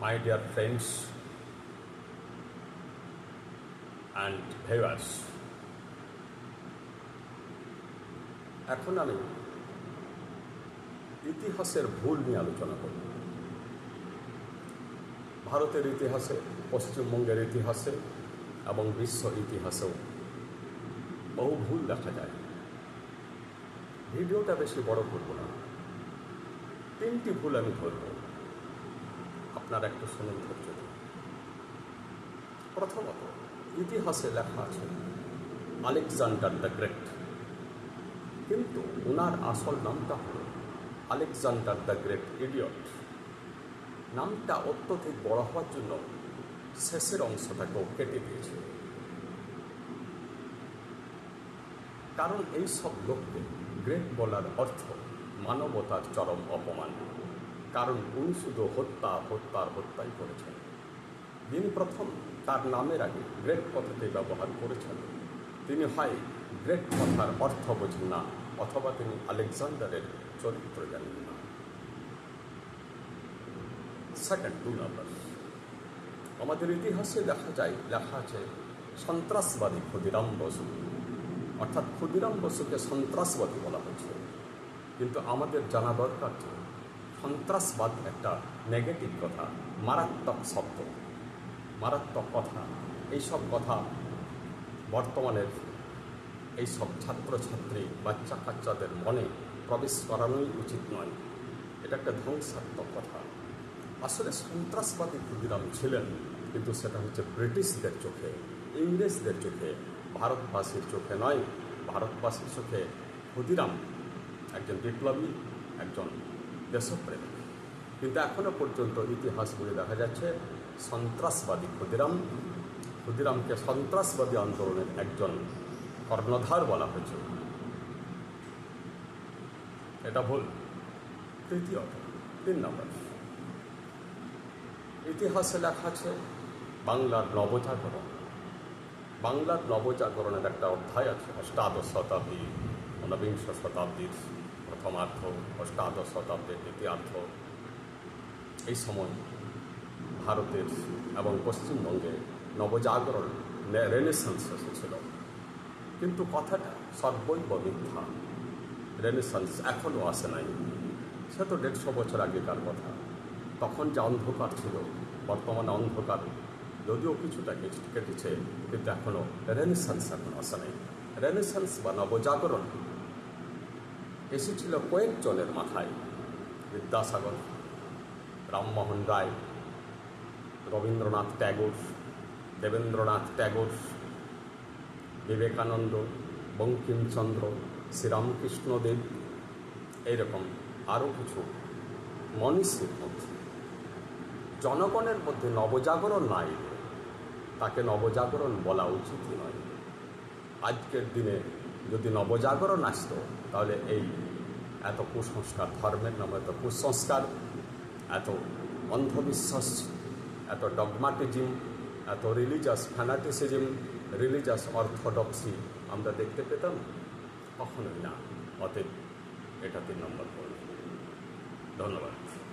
my dear friends and viewers. এখন আমি ইতিহাসের ভুল নিয়ে আলোচনা করব। ভারতের ইতিহাসে, পশ্চিমবঙ্গের ইতিহাসে এবং বিশ্ব ইতিহাসেও বহু ভুল দেখা যায়। ভিডিওটা বেশি বড় করব না। তিনটি ভুল আমি ধরব। আপনার একটু শুনুন ধৈর্য প্রথমত, ইতিহাসে লেখা আছে, আলেকজান্ডার দ্য গ্রেট। কিন্তু ওনার আসল নামটা হল আলেকজান্ডার দ্য গ্রেট ইডিয়ট। নামটা অত্যধিক বড় হওয়ার জন্য শেষের অংশটাকেও কেটে দিয়েছে। কারণ এই সব লোককে গ্রেট বলার অর্থ মানবতার চরম অপমান। কারণ উনি শুধু হত্যা, হত্যার হত্যাই করেছেন। যিনি প্রথম তার নামের আগে গ্রেট কথাটি ব্যবহার করেছেন, তিনি হয় গ্রেট কথার অর্থ বোঝেন না, অথবা তিনি আলেকজান্ডারের চরিত্র জানেন না। সেকেন্ড টু নাম্বার আমাদের ইতিহাসে দেখা যায়, লেখা আছে, সন্ত্রাসবাদী ক্ষুদিরাম বসু। অর্থাৎ ক্ষুদিরাম বসুকে সন্ত্রাসবাদী বলা হয়েছে। কিন্তু আমাদের জানা দরকার যে সন্ত্রাসবাদ একটা নেগেটিভ কথা, মারাত্মক শব্দ। মারাত্মক কথা। এইসব কথা বর্তমানের এইসব ছাত্রছাত্রী বাচ্চা কাচ্চাদের মনে প্রবেশ করানোই উচিত নয়। এটা একটা ধ্বংসাত্মক কথা। আসলে সন্ত্রাসবাদী ক্ষুদিরাম ছিলেন, কিন্তু সেটা হচ্ছে ব্রিটিশদের চোখে, ইংরেজদের চোখে, ভারতবাসীর চোখে নয়। ভারতবাসীর চোখে ক্ষুদিরাম একজন বিপ্লবী, একজন দেশপ্রেমী। কিন্তু এখনও পর্যন্ত ইতিহাস বলে দেখা যাচ্ছে সন্ত্রাসবাদী ক্ষুদিরাম। ক্ষুদিরামকে সন্ত্রাসবাদী আন্দোলনের একজন কর্ণধার বলা হয়েছে। এটা ভুল। তৃতীয়ত তিন নম্বর। ইতিহাসে লেখা আছে বাংলার নবজাগরণ। বাংলার নবজাগরণের একটা অধ্যায় আছে অষ্টাদশ শতাব্দী, ঊনবিংশ শতাব্দীর প্রথমার্ধ অষ্টাদশ শতাব্দীর দ্বিতীয়ার্ধ এই সময় ভারতের এবং পশ্চিমবঙ্গে নবজাগরণ রেনেসান্স এসেছিল। কিন্তু কথাটা সর্বৈব মিথ্যা। রেনেসান্স এখনও আসে নাই। সে তো দেড়শো বছর আগেকার কথা। তখন যে অন্ধকার ছিল, বর্তমানে অন্ধকার। যদিও কিছুটা কেটে- কেটেছে, কিন্তু এখনও রেনেসান্স এখন আসে নাই। রেনেসান্স বা নবজাগরণ এসেছিল কয়েকজনের মাথায়। বিদ্যাসাগর, রামমোহন রায়, রবীন্দ্রনাথ ট্যাগোর, দেবেন্দ্রনাথ ট্যাগোর, বিবেকানন্দ, বঙ্কিমচন্দ্র শ্রীরামকৃষ্ণদেব এইরকম আরও কিছু মনীষীর মধ্যে। জনগণের মধ্যে নবজাগরণ না এলে তাকে নবজাগরণ বলা উচিতই নয়। আজকের দিনে যদি নবজাগরণ আসতো, তাহলে এই এত কুসংস্কার, ধর্মের নামে এত কুসংস্কার, এত অন্ধবিশ্বাস, এত ডগমাটিজম, এত রিলিজিয়াস ফ্যানাটিসিজম রিলিজিয়াস অর্থোডক্সি আমরা দেখতে পেতাম? কখনোই না। অতএব এটা তিন নম্বর পয়েন্ট। ধন্যবাদ।